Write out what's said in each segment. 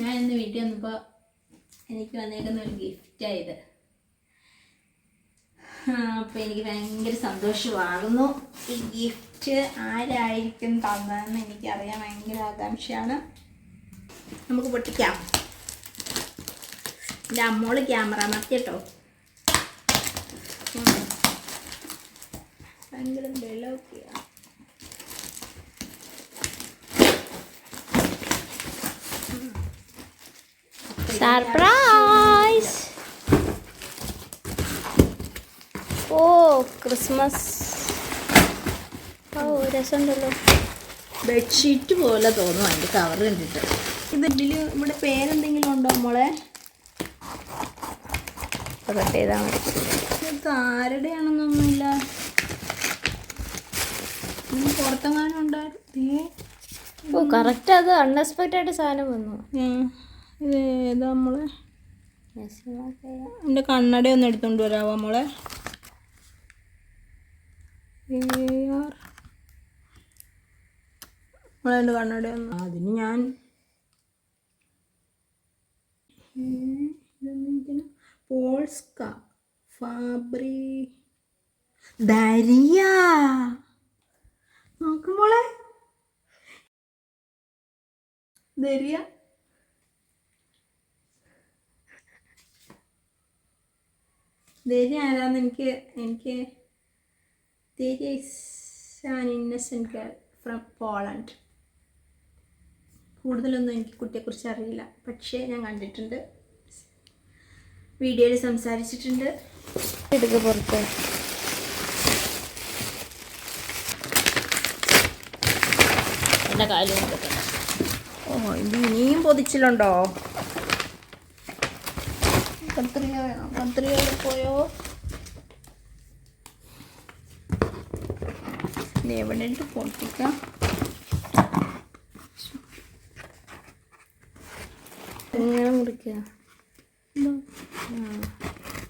ഞാൻ ഇന്ന് വീട്ടിൽ വന്നപ്പോൾ എനിക്ക് വന്നേക്കുന്ന ഒരു ഗിഫ്റ്റായത് അപ്പോൾ എനിക്ക് ഭയങ്കര സന്തോഷമാകുന്നു. ഈ ഗിഫ്റ്റ് ആരായിരിക്കും തന്നതെന്ന് എനിക്കറിയാൻ ഭയങ്കര ആകാംക്ഷയാണ്. നമുക്ക് പൊട്ടിക്കാം. എന്റെ അമ്മോൾ ക്യാമറ മത്തിട്ടോ ഭയങ്കര വെള്ളമൊക്കെയാണ് സർപ്രൈസ് ഓ ക്രിസ്മസ് ഓ രസമുണ്ടല്ലോ. ബെഡ്ഷീറ്റ് പോലെ തോന്നും അതിന്റെ കവർ കണ്ടിട്ട്. ഇത് ഇതിൽ ഇവിടെ പേരെന്തെങ്കിലും ഉണ്ടോ മോളെ? കട്ട് ചെയ്താൽ മതി. ഇത് ആരുടെയാണെന്നൊന്നുമില്ല പുറത്തെങ്ങാനും ഉണ്ടായിരുന്നു ഓ കറക്റ്റ് അത്. അൺഎക്സ്പെക്റ്റഡ് സാധനം വന്നു. ഇത് ഏതാ മോളെ? എന്റെ കണ്ണട ഒന്ന് എടുത്തുകൊണ്ട് വരാവോ മോളെ? AR. മോളെ എന്റെ കണ്ണട ഒന്ന്. അതിന് ഞാൻ? Polska Fabry. ദരിയ. നോക്കുമ്പോളെ ദരിയ. ദരിയ ആരാന്ന് എനിക്ക് എനിക്ക് Daria is an innocent girl from Poland. കൂടുതലൊന്നും എനിക്ക് കുട്ടിയെക്കുറിച്ച് അറിയില്ല. പക്ഷേ ഞാൻ കണ്ടിട്ടുണ്ട്. വീഡിയോയിൽ സംസാരിച്ചിട്ടുണ്ട്. എടുക്ക പുറത്ത്. എന്റെ കാലും ഓ ഇത് ഇനിയും പൊതിച്ചിലുണ്ടോ? കത്രിക വേണം. കത്രിക പോയോ? ഇത് എവിടെ ഇട്ട് പൊട്ടിക്കാം എങ്ങനെ മുറിക്കുക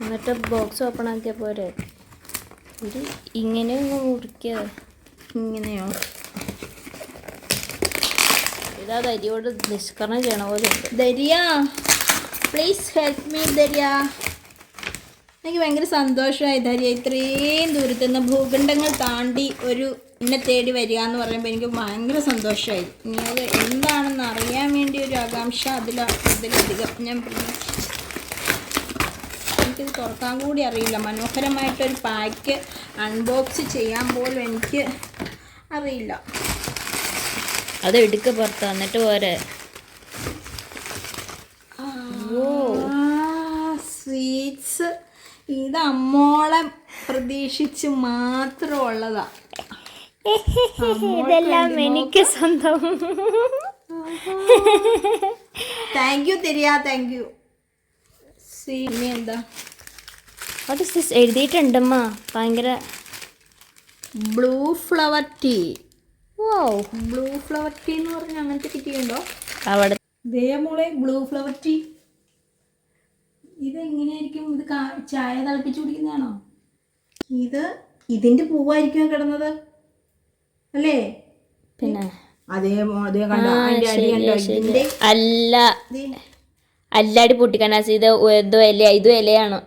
എന്നിട്ട് ബോക്സ് ഓപ്പൺ ആക്കിയ പോരെ? ഇത് ഇങ്ങനെ മുറിക്കുക ഇങ്ങനെയോ? ഇതാ ദരിയോട് നിഷ്കരണം ചെയ്യണ പോലെ Daria please help me Daria. എനിക്ക് ഭയങ്കര സന്തോഷമായി ധരിയ ഇത്രയും ദൂരത്ത് നിന്ന് ഭൂഖണ്ഡങ്ങൾ താണ്ടി ഒരു എന്നെ തേടി വരിക എന്ന് പറയുമ്പോൾ എനിക്ക് ഭയങ്കര സന്തോഷമായി. ഇനി അത് എന്താണെന്ന് അറിയാൻ വേണ്ടി ഒരു ആകാംക്ഷ അതിൽ അതിലധികം ഞാൻ എനിക്കിത് തുറക്കാൻ കൂടി അറിയില്ല. മനോഹരമായിട്ടൊരു പാക്ക് അൺബോക്സ് ചെയ്യാൻ പോലും എനിക്ക് അറിയില്ല. അത് എടുക്ക പുറത്ത് എന്നിട്ട് പോരെ. ഇത് അമ്മോളെ പ്രതീക്ഷിച്ച് മാത്രമുള്ളതാ. ഇതെല്ലാം എനിക്ക് സ്വന്തം. താങ്ക് യു തിരിയാ താങ്ക് യു ഇനി എന്താ? അത് സിസ് എഴുതിയിട്ടുണ്ടമ്മ. ഭയങ്കര blue flower tea oh blue flower tea എന്ന് പറഞ്ഞ അങ്ങനത്തെ കിട്ടിയുണ്ടോ അവിടെ ദേ മോളെ ബ്ലൂ ഫ്ലവർ ടീ ഇത് എങ്ങനെയായിരിക്കും ഇത് ചായ തിളപ്പിച്ച് കുടിക്കുന്നതാണോ? ഇത് ഇതിന്റെ പൂവായിരിക്കും കിടന്നത്. അല്ലേ? പിന്നെ? അതേ അതേ കണ്ടോ? അതിന്റെ അടി കണ്ടോ? ഇതിന്റെ അല്ല. ഇത് അല്ലാടി പൊട്ടിക്കണാസ് ഇത് എന്തോ ഇല ഇതും ഇലയാണ്.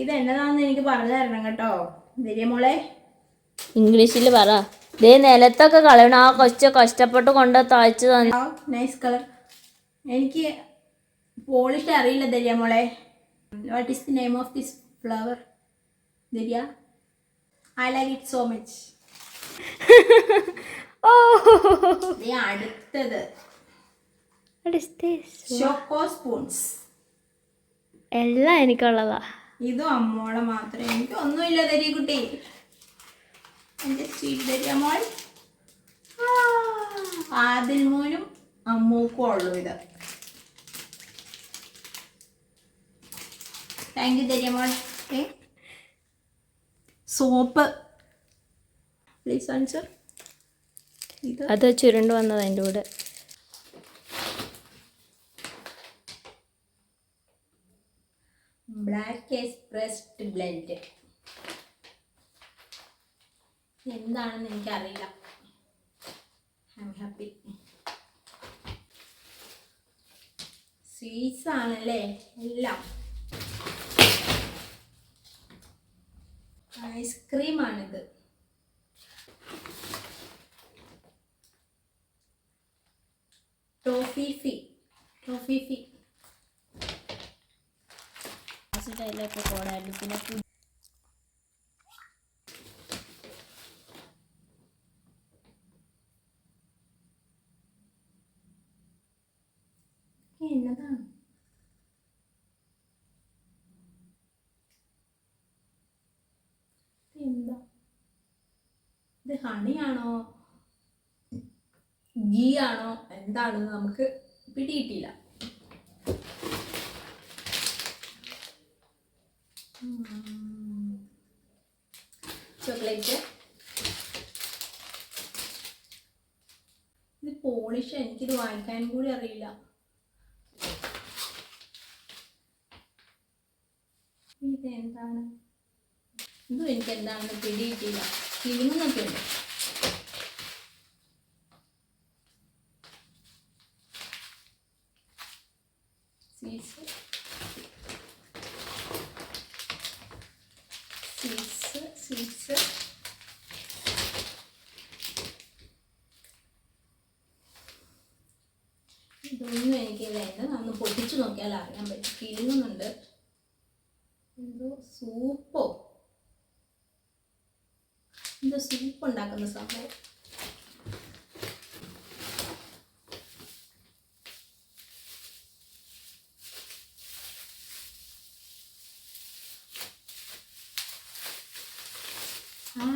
ഇത് എന്നതാണെന്ന് എനിക്ക് പറഞ്ഞു തരണം കേട്ടോ. മോളെ. ഇംഗ്ലീഷിൽ പറ. ദേ നിലത്തൊക്കെ കളയണം. ആ കൊച്ച കഷ്ടപ്പെട്ട് കൊണ്ട് തയ്ച്ചു തന്നെ. നൈസ് കളർ എനിക്ക് പോളിഷ് അറിയില്ല ദരിയ മോളെ. What is the name of this flower Daria? I like it so much അടുത്തത്? ചോക്കോ സ്പൂൺസ് എല്ലാം എനിക്കുള്ളതാ. ഇതും അമ്മോളെ മാത്രമേ. എനിക്ക് ഒന്നുമില്ല ധരി കുട്ടി. എന്റെ സ്വീറ്റ് മോൾ. ആദിൽ മോനും അമ്മൂക്കും ഉള്ളൂ ഇത്. താങ്ക് യു ധരിയ മോൾ ഏ സോപ്പ്. പ്ലീസ് ആൻസർ ഇത്. അത് ചുരുണ്ട് വന്നത് അതിന്റെ കൂടെ. ബ്ലാക്ക് എക്സ്പ്രസ്ഡ് ബ്ലെൻഡ് എന്താണെന്ന് എനിക്കറിയില്ല. ഐ എം ഹാപ്പി സ്വീറ്റ്സ് ആണല്ലേ? എല്ലാം. ഐസ്ക്രീം ആണിത് ടോഫിഫി ടോഫിഫി ടൈലൊക്കെ കോടായിരുന്നു പിന്നെ എന്നതാണ് എന്താ ഇത് ഹണിയാണോ? ഗീ ആണോ എന്താണെന്ന് നമുക്ക് പിടിയിട്ടില്ല ചോക്ലേറ്റ്. ഇത് പോളിഷ് എനിക്കിത് വാങ്ങിക്കാൻ കൂടി അറിയില്ല. ഇതെന്താണ്? ഇതും എനിക്ക് എന്താണെന്ന് പിടിയിട്ടില്ല. കിളിങ്ങൊക്കെ ഉണ്ട്. ഇതൊന്നും എനിക്കില്ല. എന്നെ അന്ന് പൊട്ടിച്ചു നോക്കിയാൽ അറിയാൻ പറ്റും. കിളിങ്ങുന്നുണ്ട് എന്തോ സൂപ്പോ? എന്തോ സൂപ്പ് ഉണ്ടാക്കുന്ന സംഭവം ആ.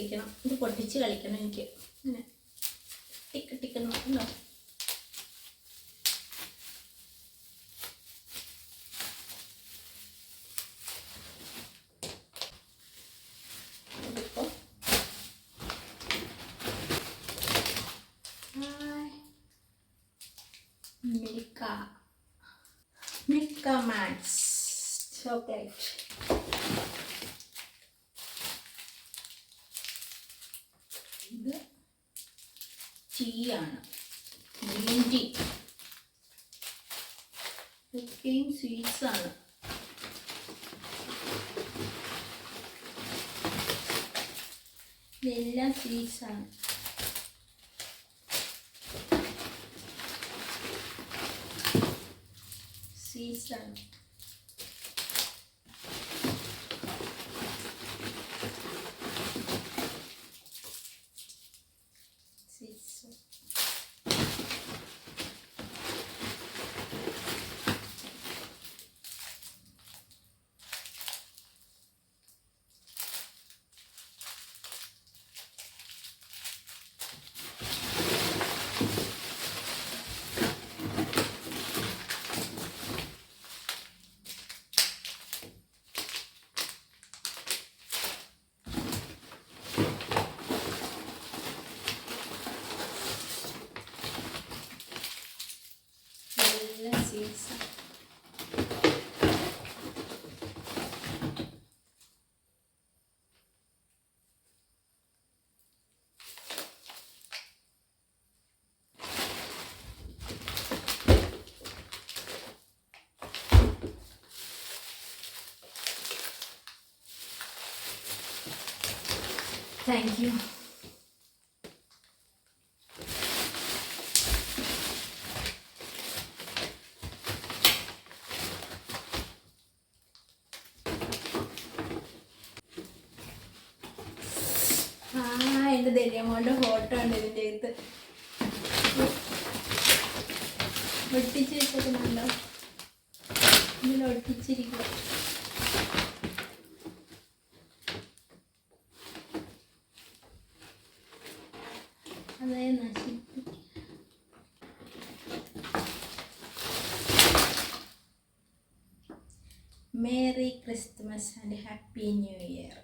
പൊട്ടിക്കണം. ഇത് പൊട്ടിച്ച് കളിക്കണം എനിക്ക്. ഇങ്ങനെ. ടിക്ക് ടിക്ക് നോക്കണ്ടോ ഇതിപ്പോ. Hi. Milka. Milka max chocolate ഇത് ടീ ആണ് ഗ്രീൻ ടീ. ഇതൊക്കെയും സ്വീറ്റ്സ് ആണ്. ഇതെല്ലാം സ്വീറ്റ്സ് ആണ് സ്വീറ്റ്സ് ആണ് സ്വീറ്റ്സ് എല്ലാം സ്വീറ്റ്സ് താങ്ക്. ആ എന്റെ ദരിയമ്മോന്റെ ഫോട്ടോ ഉണ്ട് ഇതിന്റെ അകത്ത്. ഒട്ടിച്ച് വെച്ചിട്ടുണ്ടോ? ഇതിൽ ഒട്ടിച്ചിരിക്കുക അതേ നശിപ്പിക്കും merry Christmas and happy new year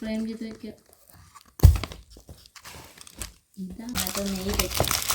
Flame'de de... İddia. Ya da neyi bekliyor?